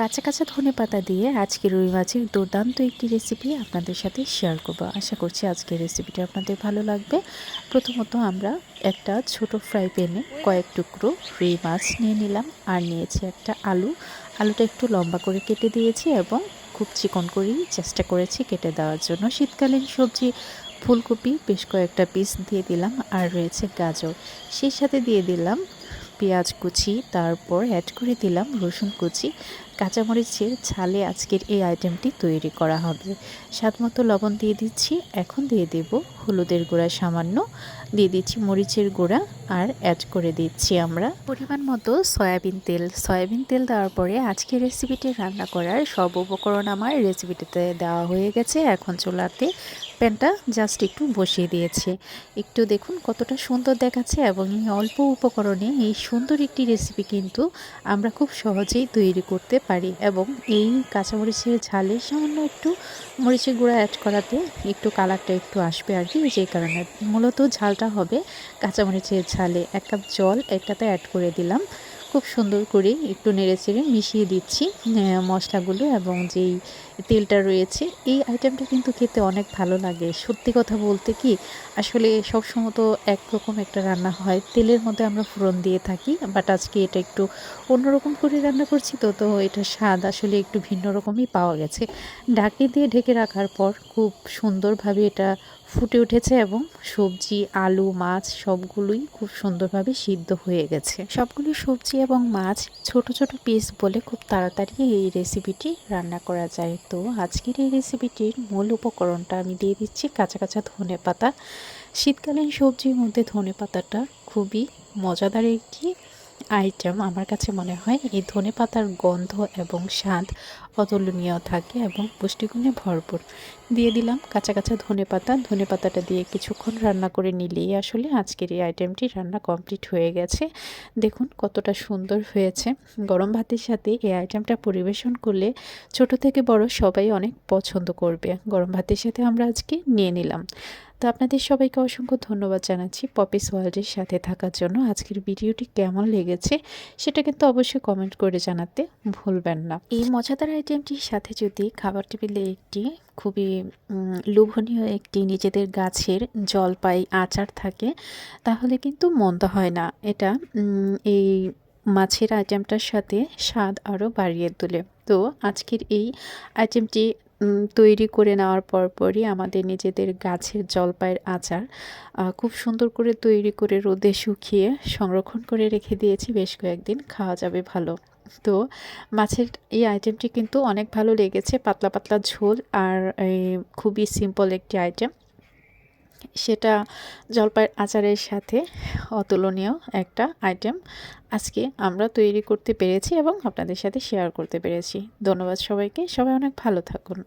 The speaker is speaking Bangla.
কাঁচা কাঁচা ধনে পাতা দিয়ে আজকে রুই মাছের দুর্দান্ত একটি রেসিপি আপনাদের সাথে শেয়ার করব। আশা করছি আজকের রেসিপিটা আপনাদের ভালো লাগবে। প্রথমত আমরা একটা ছোট ফ্রাই প্যানে কয়েক টুকরো রুই মাছ নিয়ে নিলাম আর নিয়েছি একটা আলু। আলুটা একটু লম্বা করে কেটে দিয়েছি এবং খুব চিকন করেই চেষ্টা করেছি কেটে দেওয়ার জন্য। শীতকালীন সবজি, ফুলকপি বেশ কয়েকটা পিস দিয়ে দিলাম আর রয়েছে গাজর। সেই সাথে দিয়ে দিলাম পেঁয়াজ কুচি, তারপর অ্যাড করে দিলাম রসুন কুচি। কাঁচামরিচের ঝালে আজকের এই আইটেমটি তৈরি করা হবে। স্বাদ মতো লবণ দিয়ে দিচ্ছি। এখন দিয়ে দেব হলুদের গুঁড়া সামান্য। দিয়ে দিচ্ছি মরিচের গুঁড়া আর অ্যাড করে দিচ্ছি আমরা। পরিমাণ মতো সয়াবিন তেল। সয়াবিন তেল দেওয়ার পরে আজকের রেসিপিটি রান্না করার সব উপকরণ আমার রেসিপিটিতে দেওয়া হয়ে গেছে। এখন চুলাতে প্যানটা জাস্ট একটু বসিয়ে দিয়েছে। একটু দেখুন কতটা সুন্দর দেখাচ্ছে এবং এই অল্প উপকরণে এই সুন্দর একটি রেসিপি কিন্তু আমরা খুব সহজেই তৈরি করতে পারি এবং এই কাঁচামরিচের ঝালে সামান্য একটু মরিচের গুঁড়া অ্যাড করাতে একটু কালারটা একটু আসবে আর কি যে কারণে। মূলত ঝালটা হবে কাঁচামরিচের ঝালে। এক কাপ জল একটাতে অ্যাড করে দিলাম। খুব সুন্দর করে একটু নেড়ে চেড়ে মিশিয়ে দিচ্ছি মশলাগুলো এবং যেই তেলটা রয়েছে। এই আইটেমটা কিন্তু খেতে অনেক ভালো লাগে। সত্যি কথা বলতে কি, আসলে সবসময় তো একরকম একটা রান্না হয়। তেলের মধ্যে আমরা ফোড়ন দিয়ে থাকি বাট আজকে এটা একটু অন্যরকম করে রান্না করছি তো তো এটা স্বাদ আসলে একটু ভিন্ন রকমই পাওয়া গেছে। ঢাকি দিয়ে ঢেকে রাখার পর খুব সুন্দরভাবে এটা ফুটে উঠেছে এবং সবজি, আলু, মাছ সবগুলোই খুব সুন্দরভাবে সিদ্ধ হয়ে গেছে। সবগুলো সবজি এবং মাছ ছোট ছোট পিস বলে খুব তাড়াতাড়ি এই রেসিপিটি রান্না করা যায়। তো আজকের এই রেসিপিটির মূল উপকরণটা আমি দিয়ে দিচ্ছি কাঁচা কাঁচা ধনে পাতা। শীতকালীন সবজির মধ্যে ধনে পাতাটা খুবই মজাদার একটি আইটেম আমার কাছে মনে হয় এই ধনে পাতার গন্ধ এবং স্বাদ অতুলনীয় থাকে এবং পুষ্টিগুণে ভরপুর। দিয়ে দিলাম কাঁচা কাঁচা ধনে পাতা। ধনে পাতাটা দিয়ে কিছুক্ষণ রান্না করে নিলেই আসলে আজকের এই আইটেমটি রান্না কমপ্লিট হয়ে গেছে। দেখুন কতটা সুন্দর হয়েছে। গরম ভাতের সাথে এই আইটেমটা পরিবেশন করলে ছোট থেকে বড় সবাই অনেক পছন্দ করবে। গরম ভাতের সাথে আমরা আজকে নিয়ে নিলাম। তো আপনাদের সবাইকে অসংখ্য ধন্যবাদ জানাচ্ছি পপিস ওয়ার্ল্ডের সাথে থাকার জন্য। আজকের ভিডিওটি কেমন লেগেছে সেটা কিন্তু অবশ্যই কমেন্ট করে জানাতে ভুলবেন না। এই মজাদার আইটেমটির সাথে যদি খাবার টেবিলে একটি খুবই লোভনীয় একটি নিজেদের গাছের জলপাই আচার থাকে, তাহলে কিন্তু মন্দ হয় না। এটা এই মাছের আইটেমটার সাথে স্বাদ আরও বাড়িয়ে তোলে। তো আজকের এই আইটেমটি তৈরি করে নেওয়ার পরপরই আমাদের নিজেদের গাছের জলপাইয়ের আচার খুব সুন্দর করে তৈরি করে রোদে শুকিয়ে সংরক্ষণ করে রেখে দিয়েছি। বেশ কয়েকদিন খাওয়া যাবে ভালো। তো মাছের এই আইটেমটি কিন্তু অনেক ভালো লেগেছে, পাতলা পাতলা ঝোল আর খুবই সিম্পল একটি আইটেম সেটা জলপাইয়ের আচারের সাথে অতুলনীয় একটা আইটেম আজকে আমরা তৈরি করতে পেরেছি এবং আপনাদের সাথে শেয়ার করতে পেরেছি। ধন্যবাদ সবাইকে। সবাই অনেক ভালো থাকুন।